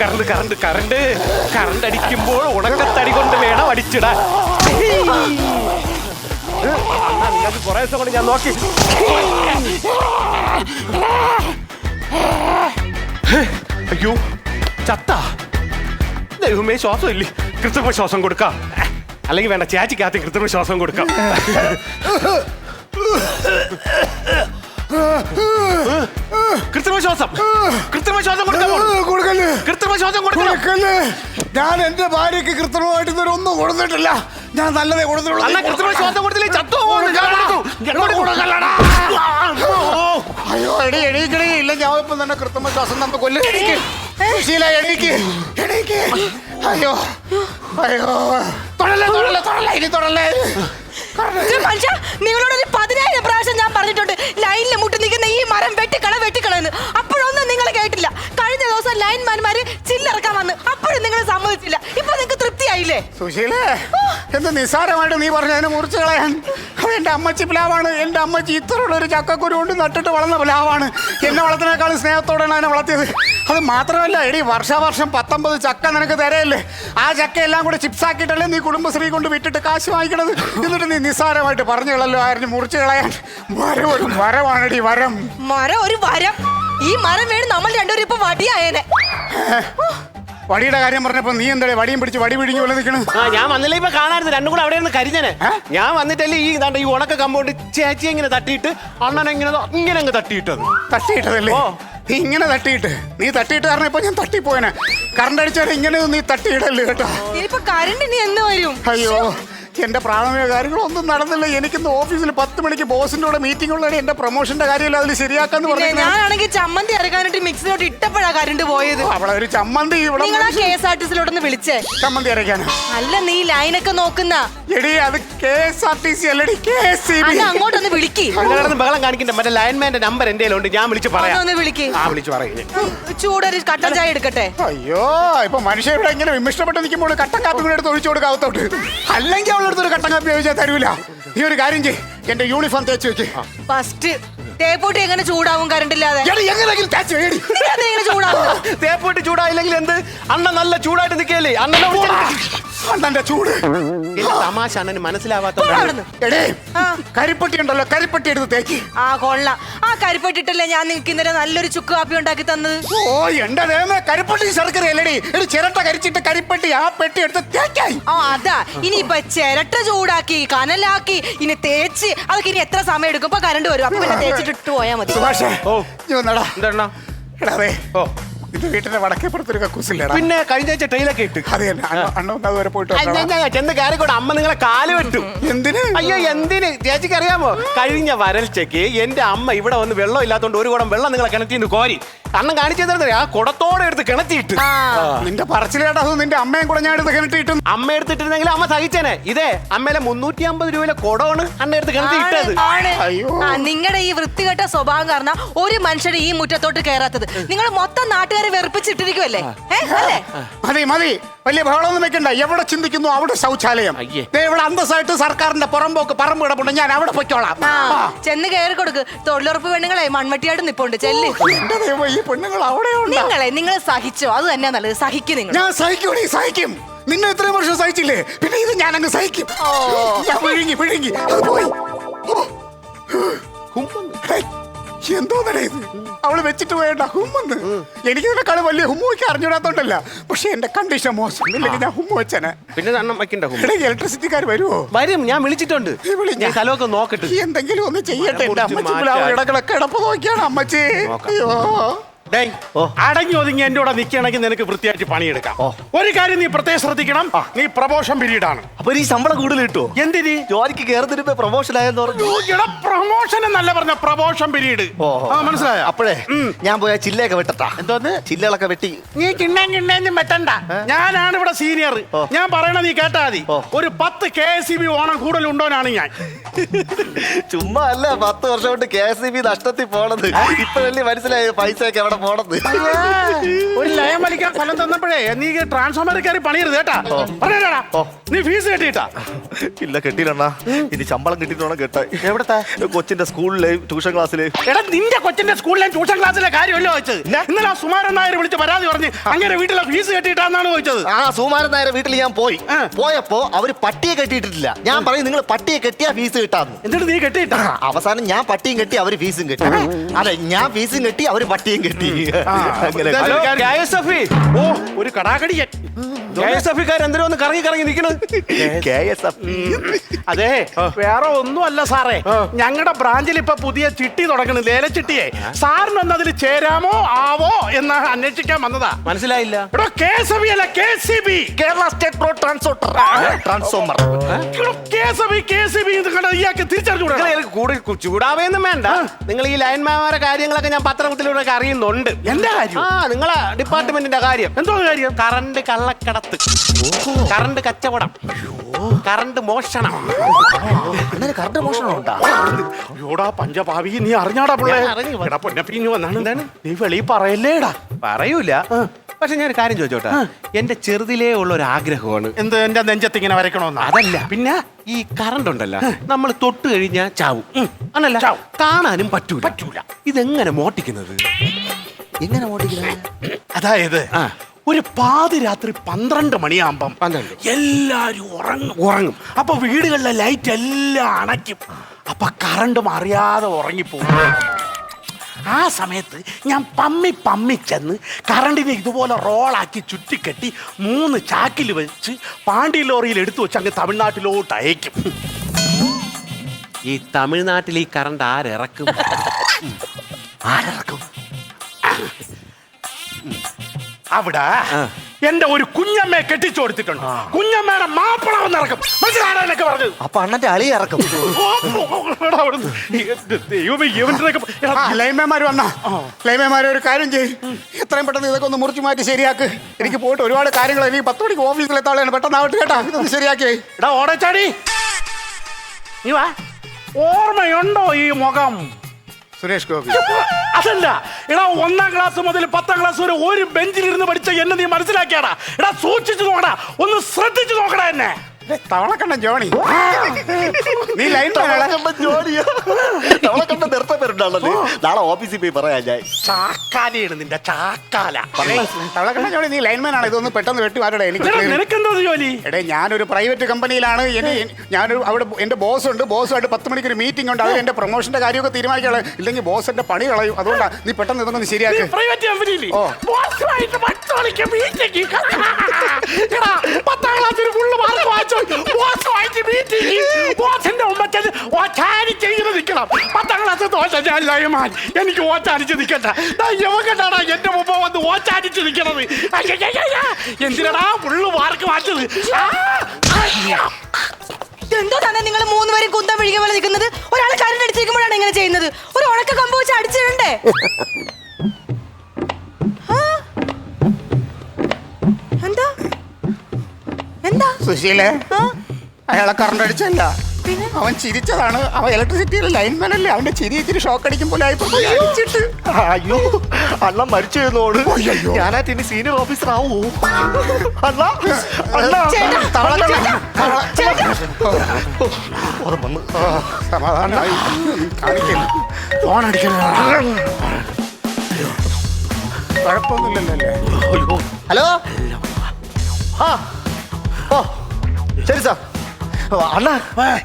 Current current current current. Current അടിക്കുമ്പോൾ ഉണക്കത്തടി കൊണ്ട് വേണം അടിച്ചിടാൻ. കുറേ ദിവസം കൊണ്ട് ഞാൻ നോക്കി. അയ്യോ ചത്ത. ദൈവമേ ശ്വാസം ഇല്ലേ? കൃത്രിമ ശ്വാസം കൊടുക്കാം. അല്ലെങ്കിൽ വേണ്ട ചേച്ചിക്കകത്ത് കൃത്രിമ ശ്വാസം കൊടുക്കാം. കൃത്രിമ ശ്വാസം. കൃത്രിമ ശ്വാസം കൊടുക്കാമോ കൊടുക്കല്ലേ. കൃത്രിമ ശ്വാസം കൊടുക്കല്ലേ. ഞാൻ എന്റെ ഭാര്യക്ക് കൃത്രിമമായിട്ട് ഇതുവരെ ഒന്നും കൊടുത്തിട്ടില്ല. ഞാൻ നല്ലതേ കൊടുത്തിട്ടുള്ളൂ. അല്ല കൃത്രിമ ശ്വാസം കൊടുത്തില്ലേ? ചത്തു ഞാൻ കൊടുക്കല്ലടാ. അയ്യോ എടി എണീക്കണേ ഇല്ല ഞാൻ ഇപ്പം തന്നെ കൃത്രിമ ശ്വാസം നമുക്ക് കൊല്ലു. എണീക്ക്. സുശീല എണീക്ക്. എണീക്ക്. അയ്യോ അയ്യോ. തൊടല്ലേ തൊടല്ലേ തൊടല്ലേ. ഇനി തൊടല്ലേ. മനുഷ്യ നിങ്ങളോട് സുശീലേ എന്ത് നിസ്സാരമായിട്ട് നീ പറഞ്ഞതിനെ മുറിച്ച് കളയാൻ? അത് എന്റെ അമ്മച്ചി പ്ലാവാണ്. എന്റെ അമ്മച്ചി ഇത്രയുള്ള ഒരു ചക്കക്കുരു കൊണ്ട് നട്ടിട്ട് വളർന്ന പ്ലാവാണ്. എന്നെ വളർത്തിനേക്കാളും സ്നേഹത്തോടെയാണ് അതിനെ വളർത്തിയത്. അത് മാത്രമല്ല എടി വർഷാവർഷം പത്തൊമ്പത് ചക്ക നിനക്ക് തരയല്ലേ? ആ ചക്ക എല്ലാം കൂടെ ചിപ്സ് ആക്കിയിട്ടല്ലേ നീ കുടുംബശ്രീ കൊണ്ട് വിട്ടിട്ട് കാശ് വാങ്ങിക്കണത്? എന്നിട്ട് നീ നിസ്സാരമായിട്ട് പറഞ്ഞു കളല്ലോ ആരും മുറിച്ച് കളയാൻ? വരം ഒരു വരമാണെടി വരം മരം ഒരു വരം. ഈ മരം വേണം നമ്മൾ രണ്ടുപേരും ഇപ്പൊ വടിയായേനെ. വടിയുടെ കാര്യം പറഞ്ഞപ്പോ നീ എന്താ വടിയും പിടിച്ച് വടി പിടിഞ്ഞു പോലെ നിൽക്കണു ആ ഞാൻ വന്നില്ല ഇപ്പൊ കാണാറുണ്ട് രണ്ടും കൂടെ അവിടെ നിന്ന് കരിഞ്ഞനെ ഞാൻ വന്നിട്ടല്ലേ ഈ ഇതാണ്ട് ഈ ഉണക്ക കമ്പോണ്ട് ചേച്ചി ഇങ്ങനെ തട്ടിയിട്ട് അണ്ണൻ ഇങ്ങനെ ഇങ്ങനെ അങ്ങ് തട്ടിയിട്ടത്. തട്ടിയിട്ടതല്ലേ? ഓ. നീ ഇങ്ങനെ തട്ടിയിട്ട്. നീ തട്ടിയിട്ട് കാരണം ഇപ്പൊ ഞാൻ തട്ടിപ്പോയനെ. കറണ്ട് അടിച്ചാൽ ഇങ്ങനെ നീ തട്ടിയിടല്ലേ കേട്ടോ? ഇനിയിപ്പൊ കറണ്ട് ഇനി എന്ന് വരും? അയ്യോ. എന്റെ പ്രാഥമിക കാര്യങ്ങളൊന്നും നടന്നില്ല. എനിക്കിന്ന് ഓഫീസിൽ പത്ത് മണിക്ക് ബോസിന്റെ കൂടെ മീറ്റിംഗ് ഉള്ളത് എന്റെ പ്രൊമോഷന്റെ കാര്യമല്ല അതിൽ ശരിയാക്കാന്ന് പറഞ്ഞു ഞാനാണെങ്കിൽ ചമ്മന്തി അരക്കാനായിട്ട് മിക്സിലോട്ട് ഇട്ടപ്പോഴാ കരണ്ട് പോയത്. അവളെ ഒരു ചമ്മന്തി ഇവിടെ നിങ്ങൾ കെ എസ് ആർ ടി സിയിലോട്ടൊന്ന് വിളിച്ചേ. ചമ്മന്തി അരക്കാൻ അല്ല നീ ലൈനൊക്കെ നോക്കുന്ന. എടി അത് K S R T C അല്ലടി കെ എസ് സി ബി അല്ല അങ്ങോട്ടൊന്ന് വിളിക്ക്. അങ്ങനെ കിടന്ന് ബഹളം കാണിക്കണ്ട. മറ്റേ ലൈൻമാന്റെ നമ്പർ എന്റെ ഉണ്ട് ഞാൻ വിളിച്ച് പറയാം. ഒന്ന് വിളിക്ക്. ആ വിളിച്ച് പറയും ചൂടൊരു കട്ടൻ ചായ എടുക്കട്ടെ. അയ്യോ ഇപ്പൊ മനുഷ്യ ഇവിടെ ഇങ്ങനെ വിമിഷ്ടപ്പെട്ട് നിൽക്കുമ്പോൾ കട്ടൻ കാപ്പി കൂടെ എടുത്ത് ഒഴിച്ചു കൊടുക്കാവത്തോട്ട് അല്ലെങ്കിൽ അവളെടുത്ത് ഒരു കട്ടൻ കാപ്പി ചോദിച്ചാൽ തരൂല. നീ ഒരു കാര്യം ചെയ് എന്റെ യൂണിഫോം തേച്ച് വെക്ക്. ഫസ്റ്റ് തേപ്പൂട്ടി എങ്ങനെ ചൂടാവും കറണ്ട് ഇല്ലാതെ? എടി എങ്ങനെയെങ്കിലും തേച്ച് എടി. നീ അതെങ്ങനെ എങ്ങനെ ചൂടാവും? തേപ്പോട്ട് ചൂടായില്ലെങ്കിൽ എന്ത്? അണ്ണ നല്ല ചൂടായിട്ട് നിൽക്കല്ലേ അണ്ണനെ അണ്ണന്റെ ചൂട്. തമാശ അണ്ണന് മനസ്സിലാവാത്ത പോടാ അവിടുന്ന്. എടേ. കരിപ്പട്ടി ഉണ്ടല്ലോ കരിപ്പട്ടി എടുത്ത് തേക്ക്. ആ കൊള്ളാം. കരിപ്പെട്ടിട്ടല്ലേ ഞാൻ നിങ്ങൾക്ക് ഇന്നലെ നല്ലൊരു ചുക്ക് കാപ്പി ഉണ്ടാക്കി തന്നത്. ഓ എന്റെ ദേമേ കരിപ്പെട്ടി ശർക്കര അല്ലടി? ഒരു ചിരട്ട കരിച്ചിട്ട് കരിപ്പെട്ടി ആ പെട്ടി എടുത്ത് തേക്കായി. ആ അതാ. ഇനി ഇപ്പൊ ചിരട്ട ചൂടാക്കി കനലാക്കി ഇനി തേച്ച് അതൊക്കെ ഇനി എത്ര സമയം എടുക്കും? ഇപ്പൊ കരണ്ട് വരും. അപ്പൊ പിന്നെ തേച്ചിട്ട് ഇട്ട് പോയാൽ മതി. സുഭാഷേ ഓ. നീ വന്നടാ. എന്താ എടാ ഓ. നിന്റെ വീട്ടിന്റെ വടക്കേപ്പുറത്തൊരു കക്കൂസില്ലടാ. പിന്നെ കഴിഞ്ഞ ആഴ്ച ട്രെയിലൊക്കെ ഇട്ട്. അത് തന്നെ അണ്ണ- അണ്ണ ഒന്ന് അതുവരെ പോയിട്ട് വന്നോളാം. ചെന്ന് കയറിക്കോട്ടെ അമ്മ നിങ്ങളെ കാൽ വെട്ടും. എന്തിന്? അയ്യോ എന്തിന്? ചേച്ചിക്ക് അറിയാമോ? കഴിഞ്ഞ വരൾച്ചയ്ക്ക് എന്റെ അമ്മ ഇവിടെ വന്ന് വെള്ളം ഇല്ലാത്തോണ്ട് ഒരു കുടം വെള്ളം നിങ്ങളെ കിണറ്റിന്ന് കോരി. അണ്ണൻ കാണിച്ചു തരുന്നത് ആ കുടത്തോടെ എടുത്ത് കിണറ്റിയിട്ട്. നിന്റെ പറച്ചിലേട്ടാ അത് നിന്റെ അമ്മയും കൂടെ ഞാൻ എടുത്ത് കിണറ്റിയിട്ടും അമ്മ എടുത്തിട്ടിരുന്നെങ്കിൽ അമ്മ സഹിച്ചേനെ. ഇതേ അമ്മയിലെ മുന്നൂറ്റി അമ്പത് രൂപയിലെ കുടമാണ് അണ്ണ എടുത്ത് കിണറ്റി ഇട്ടത്. ആണ്, ആണ്. അയ്യോ. നിങ്ങളുടെ ഈ വൃത്തികെട്ട സ്വഭാവം കാരണം ഒരു മനുഷ്യരെ ഈ മുറ്റത്തോട്ട് കയറാത്തത് നിങ്ങൾ മൊത്തം നാട്ടുകാരെ വെറുപ്പിച്ചിട്ടിരിക്കുവല്ലേ? അല്ലേ? മതി മതി. വലിയ ബഹളമൊന്നും വെക്കണ്ട. എവിടെ ചിന്തിക്കുന്നു അവിടെ ശൗചാലയം. അയ്യേ. ദേ ഇവിടെ അന്തസ്സായിട്ട് സർക്കാരിന്റെ പുറമ്പോക്ക് പറമ്പ് കിടപ്പുണ്ട്. ഞാൻ അവിടെ പൊയ്ക്കോളാം. ആ. ചെന്ന് കയറി കൊടുക്ക്. തൊഴിലുറപ്പ് പെണ്ണുങ്ങളെ മൺവട്ടിയായിട്ട് നിപ്പുണ്ട്. ചെല്ല്. എന്റെ ദൈവം ഈ പെണ്ണുങ്ങൾ അവിടെ ഉണ്ട് നിങ്ങളെ നിങ്ങൾ സഹിച്ചോ? അത് തന്നെ നല്ലത്. സഹിക്കും നിങ്ങൾ. ഞാൻ സഹിക്കൂടി സഹിക്കും. നിന്നെ ഇത്രയും വർഷം സഹിച്ചില്ലേ? പിന്നെ ഇത് ഞാൻ അങ്ങ് സഹിക്കും. ഓ. ഞാൻ വിഴുങ്ങി വിഴുങ്ങി. അത് പോയി. എന്തോന്നടേ ഇത്? അവൾ വെച്ചിട്ട് പോയണ്ട ഹുമ്മെന്ന്. എനിക്ക് ഇതിനെക്കാളും വലിയ ഹുമ്മ വയ്ക്കാൻ അറിഞ്ഞൂടാത്തോണ്ടല്ല പക്ഷെ എന്റെ കണ്ടീഷൻ മോശം. ഇല്ലെങ്കിൽ ഞാൻ ഹുമ്മ വെച്ചനെ. പിന്നെ അണ്ണൻ വയ്ക്കണ്ട ഹുമ്മ. ഇലക്ട്രിസിറ്റിക്കാർ വരുമോ വരും ഞാൻ വിളിച്ചിട്ടുണ്ട്. ഞാൻ സ്ഥലമൊക്കെ നോക്കട്ടെ. എന്തെങ്കിലും ഒന്ന് ചെയ്യട്ടെ. എന്റെ അമ്മച്ചി മാറ്റാൻ. ഇടപ്പ് നോക്കിയാണ് അമ്മച്ചി. അയ്യോ. ഡേയ്, അടങ്ങി ഒതുങ്ങി എന്റെ കൂടെ നിൽക്കുകയാണെങ്കിൽ നിനക്ക് വൃത്തിയായിട്ട് പണിയെടുക്കാം. ഒരു കാര്യം നീ പ്രത്യേകം ശ്രദ്ധിക്കണം. നീ പ്രമോഷൻ പീരീഡ് ആണ് അപ്പൊ ഈ ശമ്പളം കൂടുതൽ കിട്ടുമോ എന്തിന്? ജോലിക്ക് കയറുന്നതിന് പ്രൊമോഷൻ ആയെന്ന് പറഞ്ഞു. പ്രമോഷൻ എന്നല്ല പറഞ്ഞ പ്രമോഷൻ പീരീഡ്. മനസ്സിലായ? അപ്പോഴേ ഞാൻ പോയ ചില്ലയൊക്കെ വെട്ടട്ടാ. എന്തോന്ന്? ചില്ലകളൊക്കെ വെട്ടി. നീ കിണ്ണേം കിണ്ണേന്നും വെട്ടണ്ട. ഞാനാണ് ഇവിടെ സീനിയർ ഞാൻ പറയണ നീ കേട്ടാ മതി. ഒരു പത്ത് കെ എസ് സി ബി ഓണം കൂടുതൽ ഉണ്ടോനാണ് ഞാൻ. ചുമ്മാ അല്ല പത്ത് വർഷം കൊണ്ട് കെ എസ് ബി നഷ്ടത്തിൽ പോണത് ഇപ്പഴല്ലേ മനസ്സിലായ? പൈസ ഒക്കെ അവിടെ പോണത് ലയം വലിക്കാൻ കൊല്ലം തന്നപ്പോഴേ നീ ട്രാൻസ്ഫോമർ കയറി പണിയരുത് കേട്ടാ. പറഞ്ഞേടാ നീ ഫീസ് കെട്ടിട്ടാ ഇല്ല കെട്ടിയില്ലണ്ണ. ഇനി ശമ്പളം കിട്ടിയിട്ട് കേട്ടാ എവിടത്തെ? കൊച്ചിന്റെ സ്കൂളിലെ ട്യൂഷൻ ക്ലാസ്സിലെ എടാ നിന്റെ കൊച്ചിന്റെ സ്കൂളിലെയും ട്യൂഷൻ ക്ലാസ്സിലെ കാര്യമല്ലോ ചോദിച്ചത്. ഇന്നലെ ആ സുമാരൻ നായർ വിളിച്ച് പരാതി പറഞ്ഞ് അങ്ങനെ വീട്ടിലെ ഫീസ് കെട്ടിയിട്ടാന്നാണ് ചോദിച്ചത്. ആ സുമാരൻ നായരെ വീട്ടിൽ ഞാൻ പോയി. ആ. പോയപ്പോ അവർ പട്ടിയെ കെട്ടിയിട്ടില്ല ഞാൻ പറയും നിങ്ങൾ പട്ടിയെ കെട്ടിയാ ഫീസ് കിട്ടാന്ന്. എന്നിട്ട് നീ കെട്ടിയിട്ടാ? അവസാനം ഞാൻ പട്ടിയും കെട്ടി അവർ ഫീസും കെട്ടി. അതെ ഞാൻ ഫീസും കെട്ടി അവർ പട്ടിയും കെട്ടി. അങ്ങനെ ഓ ഒരു കടാകടിയൻ. കെ എസ് എഫ് എന്തിനാ ഒന്ന് കറങ്ങി കറങ്ങി നിൽക്കണത് കെ എസ് എഫ്. അതെ വേറെ ഒന്നുമല്ല സാറേ. ഞങ്ങളുടെ ബ്രാഞ്ചിൽ ഇപ്പൊ പുതിയ ചിട്ടി തുടങ്ങുന്നു ലേലച്ചിട്ടിയെ. സാറിനൊന്ന് അതിൽ ചേരാമോ ആവോ എന്ന് അന്വേഷിക്കാൻ വന്നതാ. മനസ്സിലായില്ല. എടോ കെ എസ് ബി അല്ല K C B. Kerala state road transporter. Transformer. K S B K C B ഇയാൾക്ക് തിരിച്ചറിഞ്ഞു നിങ്ങൾ ഇതിൽ കൂടി കു- ചൂടാവേന്നും വേണ്ട. നിങ്ങൾ ഈ ലൈൻമാരുടെ കാര്യങ്ങളൊക്കെ ഞാൻ പത്രത്തിലൂടെ അറിയുന്നുണ്ട്. എന്റെ കാര്യം? ആ നിങ്ങളെ ഡിപ്പാർട്ട്മെന്റിന്റെ കാര്യം. എന്തോ കാര്യം? കറണ്ട് കള്ളക്കടത്ത് കറണ്ട് കച്ചവടം. കറണ്ട് മോഷണം. അങ്ങനെ കറണ്ട് മോഷണം ഉണ്ടാ? പഞ്ചഭാവി നീ അറിഞ്ഞാടാ പിള്ളേ? ഞാൻ അറിഞ്ഞു. എടാ പൊന്നപ്പിഞ്ഞു വന്നാണ്. എന്താണ്? നീ വെളി പറയല്ലേടാ? പറയൂല. പക്ഷെ ഞാൻ ഒരു കാര്യം ചോദിച്ചോട്ടെ? എന്റെ ചെറുതിലേ ഉള്ള ഒരു ആഗ്രഹമാണ് എന്ത് എന്റെ നെഞ്ചത്ത് ഇങ്ങനെ വരക്കണോന്ന് അതല്ല. പിന്നെ? ഈ കറണ്ട് ഉണ്ടല്ല നമ്മൾ തൊട്ട് കഴിഞ്ഞാൽ ചാവും. അല്ലല്ല ചാവും. കാണാനും പറ്റൂല. പറ്റൂല. ഇതെങ്ങനെ മോട്ടിക്കുന്നത്? എങ്ങനെ മോട്ടിക്കുന്നത്? അതായത് ഒരു പാതിരാത്രി പന്ത്രണ്ട് മണിയാകുമ്പം പന്ത്രണ്ട്. എല്ലാരും ഉറങ്ങും. ഉറങ്ങും. അപ്പൊ വീടുകളിലെ ലൈറ്റ് എല്ലാം അണയ്ക്കും. അപ്പൊ കറണ്ടും അറിയാതെ ഉറങ്ങിപ്പോകും ആ സമയത്ത് ഞാൻ പമ്മി പമ്മി ചെന്ന് കറണ്ടിനെ ഇതുപോലെ റോളാക്കി ചുറ്റിക്കെട്ടി മൂന്ന് ചാക്കിൽ വെച്ച് പാണ്ടി ലോറിയിൽ എടുത്തു വെച്ച് അങ്ങ് തമിഴ്നാട്ടിലോട്ട് അയക്കും. ഈ തമിഴ്നാട്ടിൽ ഈ കറണ്ട് ആരിറക്കും? ആരിറക്കും? അവിടെ എന്റെ ഒരു കുഞ്ഞമ്മയെ കെട്ടിച്ചു കൊടുത്തിട്ടുണ്ട്. കുഞ്ഞമ്മയുടെ മാപ്പിള ഇറക്കും. മനസ്സിലാണെന്നൊക്കെ പറഞ്ഞത്? അപ്പൊ അണ്ണന്റെ അളി ഇറക്കും. ലൈമേമാര് വന്ന. ലൈമേമാര് ഒരു കാര്യം ചെയ്യും. എത്രയും പെട്ടെന്ന് ഇതൊക്കെ ഒന്ന് മുറിച്ചു മാറ്റി ശരിയാക്ക്. എനിക്ക് പോയിട്ട് ഒരുപാട് കാര്യങ്ങൾ എനിക്ക് പത്ത് മണിക്ക് ഓഫീസിൽ എത്താളാണ് പെട്ടെന്ന് ആവട്ടെ കേട്ടാ. ഇതൊന്ന് ശരിയാക്കി. എടാ ഓടച്ചാടി. നീ വാ. ഓർമ്മയുണ്ടോ ഈ മുഖം? സുരേഷ് ഗോപി. അതല്ല. എടാ ഒന്നാം ക്ലാസ് മുതൽ പത്താം ക്ലാസ് വരെ ഒരു ബെഞ്ചിലിരുന്ന് പഠിച്ച എന്നെ നീ മനസ്സിലാക്കിയാടാ. എടാ സൂക്ഷിച്ചു നോക്കടാ. ഒന്ന് ശ്രദ്ധിച്ചു നോക്കടാ എന്നെ. തവളക്കണ്ണൻ ജോണി. നീ ലൈൻ തവളക്കണ്ണ ജോലിയാ തവളക്കണ്ണ നിർത്ത പേരുണ്ടാണല്ലോ നാളെ ഓഫീസിൽ പോയി പറയാ ഞാൻ. ചാക്കാലിയാണ് നിന്റെ ചാക്കാല. തവളക്കണ്ണൻ ജോണി നീ ലൈൻമാൻ ആണ്. ഇതൊന്ന് പെട്ടെന്ന് വെട്ടി മാറ്റടേ എനിക്ക് ജോലി? എടേ ഞാനൊരു പ്രൈവറ്റ് കമ്പനിയിലാണ് ഞാനൊരു അവിടെ എന്റെ ബോസ് ഉണ്ട്. ബോസുമായിട്ട് പത്ത് മണിക്ക് ഒരു മീറ്റിംഗ് ഉണ്ട്. അത് എന്റെ പ്രൊമോഷന്റെ കാര്യമൊക്കെ തീരുമാനിക്കാളെ ഇല്ലെങ്കിൽ ബോസ് എന്റെ പണി കളയും. അതുകൊണ്ടാണ് നീ പെട്ടെന്ന് ഇതൊന്നും ഒന്ന് ശരിയാക്ക് പ്രൈവറ്റ് കമ്പനിയിൽ ഓ. ബോസുമായിട്ട് പത്ത് മണിക്ക് മീറ്റിംഗ് എടാ പത്താം ക്ലാസ്സിൽ ഫുള്ള് മാർക്ക് വാങ്ങിച്ചു ബോസിന്റെ ഉമ്മച്ചൻ ഓച്ചാനിച്ച് ഇങ്ങനെ നിൽക്കണം. പത്താം ക്ലാസ് തോറ്റ ഞാൻ എനിക്ക് ഓച്ചാനിച്ച് നിൽക്കണ്ട. ദാ ഇവൻ എന്റെ മുമ്പ് വന്ന് ഓച്ചാനിച്ച് നിൽക്കണത്? എന്തിനാടാ ഫുള്ള് മാർക്ക് ആ, എന്തോ തന്നെ നിങ്ങൾ മൂന്നുപേരും കുന്തം വിഴിക പോലെ നിൽക്കുന്നത്? ഒരാൾ കരണ്ട് അടിച്ചിരിക്കുമ്പോഴാണ് ഇങ്ങനെ ചെയ്യുന്നത്. ഒരു ഉണക്ക കമ്പ് വെച്ച് അടിച്ചിടണ്ടേ? സുശീലേ? അയാളെ കറണ്ട് അടിച്ചല്ല. പിന്നെ? അവൻ ചിരിച്ചതാണ്. അവൻ ഇലക്ട്രിസിറ്റിയിലെ ലൈൻമാൻ അല്ലേ? അവന്റെ ചിരി ഇച്ചിരി ഷോക്ക് അടിക്കും പോലെ അടിച്ചിട്ട്. അയ്യോ അല്ല മരിച്ചു എന്നോട്. ഞാനായിട്ട് ഇനി സീനിയർ ഓഫീസർ ആവൂ. അണ്ണ സമാധാനമായി ഫോൺ അടിക്കണം കുഴപ്പമൊന്നുമില്ലല്ലോ ഹലോ? ആ. ഓ ശരി സാർ. അണ്ണ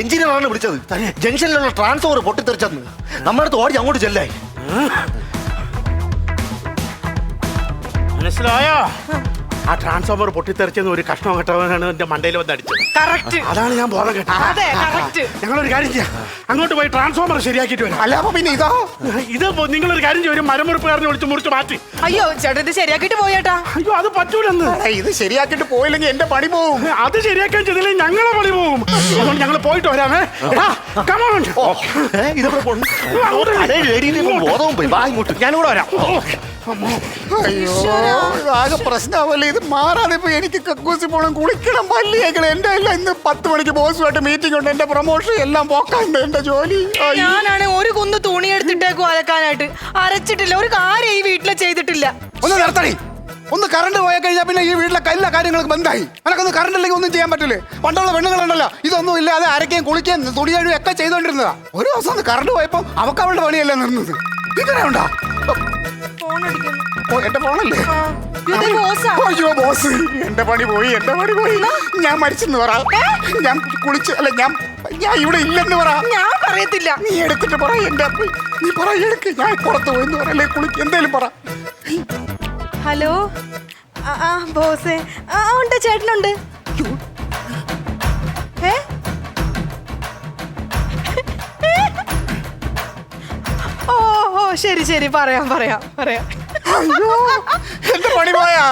എഞ്ചിനീയറാണ് വിളിച്ചത്. ജംഗ്ഷനിലുള്ള ട്രാൻസ്ഫോർ പൊട്ടിത്തെറിച്ചെന്ന്. നമ്മുടെ അടുത്ത് ഓടി അങ്ങോട്ട് ചെല്ലായി. മനസ്സിലായോ? ആ ട്രാൻസ്ഫോമർ പൊട്ടിത്തെറിച്ചെന്ന് ഒരു കഷ്ണം കെട്ടവനാണ് എന്റെ മണ്ടയിൽ വന്ന് അടിച്ചത്. കറക്റ്റ് അതാണ് ഞാൻ ബോധം കേട്ടത്. അതെ കറക്റ്റ് ഞങ്ങളൊരു കാര്യം ചെയ്യാം. അങ്ങോട്ട് പോയി ട്രാൻസ്ഫോമർ ശരിയാക്കിയിട്ട് വരാം. അല്ല അപ്പൊ പിന്നെ ഇതോ? ഇത് പോ- നിങ്ങളൊരു കാര്യം ചെയ്യും ഒരു മരമുറിപ്പുകാരനെ വിളിച്ച് മുറിച്ച് മാറ്റി. അയ്യോ ചേട്ടൻ ഇത് ശരിയാക്കിട്ട് പോയേട്ടാ അയ്യോ അത് പറ്റൂലെന്ന്. ഇത് ശരിയാക്കിട്ട് പോയില്ലെങ്കിൽ എന്റെ പണി പോവും. അത് ശരിയാക്കാൻ ചെയ്തില്ലെങ്കിൽ ഞങ്ങളെ പണി പോകും അതുകൊണ്ട് ഞങ്ങൾ പോയിട്ട് വരാമേ എടാ, come on. ഇതെവിടെ പോണു അങ്ങോട്ട് അതേ ലേഡിയിൽ ബോധവും പോയി. വാ ഇങ്ങോട്ട്. ഞാനും കൂടെ വരാം അയ്യോ ആകെ പ്രശ്നമാവല്ലേ ഇത് മാറാതെ ഇപ്പൊ എനിക്ക് കക്കൂസി പോകണം കുളിക്കണം പല്ലിയേക്കണം. എന്റെ എല്ലാം ഇന്ന് പത്ത് മണിക്ക് ബോസുമായിട്ട് മീറ്റിംഗ് ഉണ്ട്. എന്റെ പ്രൊമോഷൻ എല്ലാം പോക്കാണ്ട് എന്റെ ജോലി. ഞാനാണ് ഒരു കുന്ന് തുണി എടുത്തിട്ടേക്കും അലക്കാനായിട്ട്. അരച്ചിട്ടില്ല. ഒരു കാര്യം ഈ വീട്ടിലെ ചെയ്തിട്ടില്ല. ഒന്ന് നിർത്തണി ഒന്ന് കറണ്ട് പോയി കഴിഞ്ഞാൽ പിന്നെ ഈ വീട്ടിലെ എല്ലാ കാര്യങ്ങൾക്ക് ബന്ധായി. അനക്കൊന്ന് കറണ്ട് ഇല്ലെങ്കിൽ ഒന്നും ചെയ്യാൻ പറ്റില്ല? പണ്ടുള്ള പെണ്ണുങ്ങളുണ്ടല്ലോ. ഇതൊന്നും ഇല്ലാതെ അരക്കുകയും കുളിക്കുകയും തുണി കഴുകുകയും ഒക്കെ ചെയ്തോണ്ടിരുന്നതാ. ഒരു ദിവസം ഒന്ന് കറണ്ട് പോയപ്പോ അവക്ക് അവളുടെ പണിയല്ല നിർന്നത്? ഇങ്ങനെ ഉണ്ടാ ഫോൺ അടിക്കുന്നു ഓ എന്റെ ഫോണല്ലേ? ആ, ഇത് ബോസാ. അയ്യോ ബോസ്. എന്റെ പണി പോയി എന്റെ പണി പോയി. ഞാൻ മരിച്ചെന്ന് പറ. ഞാൻ കുളിച്ച് അല്ല ഞാൻ ഞാൻ ഇവിടെ ഇല്ലെന്ന് പറ. ഞാൻ പറയത്തില്ല. നീ എടുത്തിട്ട് പറ എന്റെ അപ്പ നീ പറ എടുക്ക് ഞാൻ പുറത്ത് പോയെന്ന് പറ. അല്ലെ കുളിക്ക് എന്തേലും പറ. ഹലോ? ആ, ആ ബോസേ. ആ ഉണ്ട് ചേട്ടനുണ്ട്. ഏ? ശരി ശരി. പറയാം പറയാം പറയാം. എന്റെ പണി പോയാ.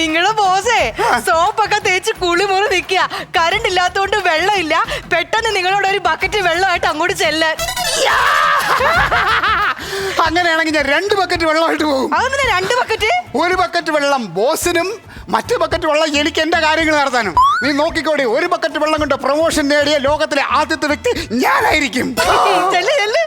നിങ്ങൾ ബോസേ സോപ്പൊക്കെ തേച്ച് കുളിമുറി നിക്കുക കരണ്ട് ഇല്ലാത്തോണ്ട് വെള്ളമില്ല. പെട്ടെന്ന് നിങ്ങളോട് ഒരു ബക്കറ്റ് വെള്ളമായിട്ട് അങ്ങോട്ട് ചെല്ലാൻ അങ്ങനെയാണെങ്കിൽ ഞാൻ രണ്ട് ബക്കറ്റ് വെള്ളമായിട്ട് പോകും. അതെന്തിനാ രണ്ട് ബക്കറ്റ് ഒരു ബക്കറ്റ് വെള്ളം ബോസിനും മറ്റു ബക്കറ്റ് വെള്ളം എനിക്ക് എന്റെ കാര്യങ്ങൾ നടത്താനും. നീ നോക്കിക്കോടി ഒരു ബക്കറ്റ് വെള്ളം കൊണ്ട് പ്രൊമോഷൻ നേടിയ ലോകത്തിലെ ആദ്യത്തെ വ്യക്തി ഞാനായിരിക്കും. ചെല്ല് ചെല്ല്.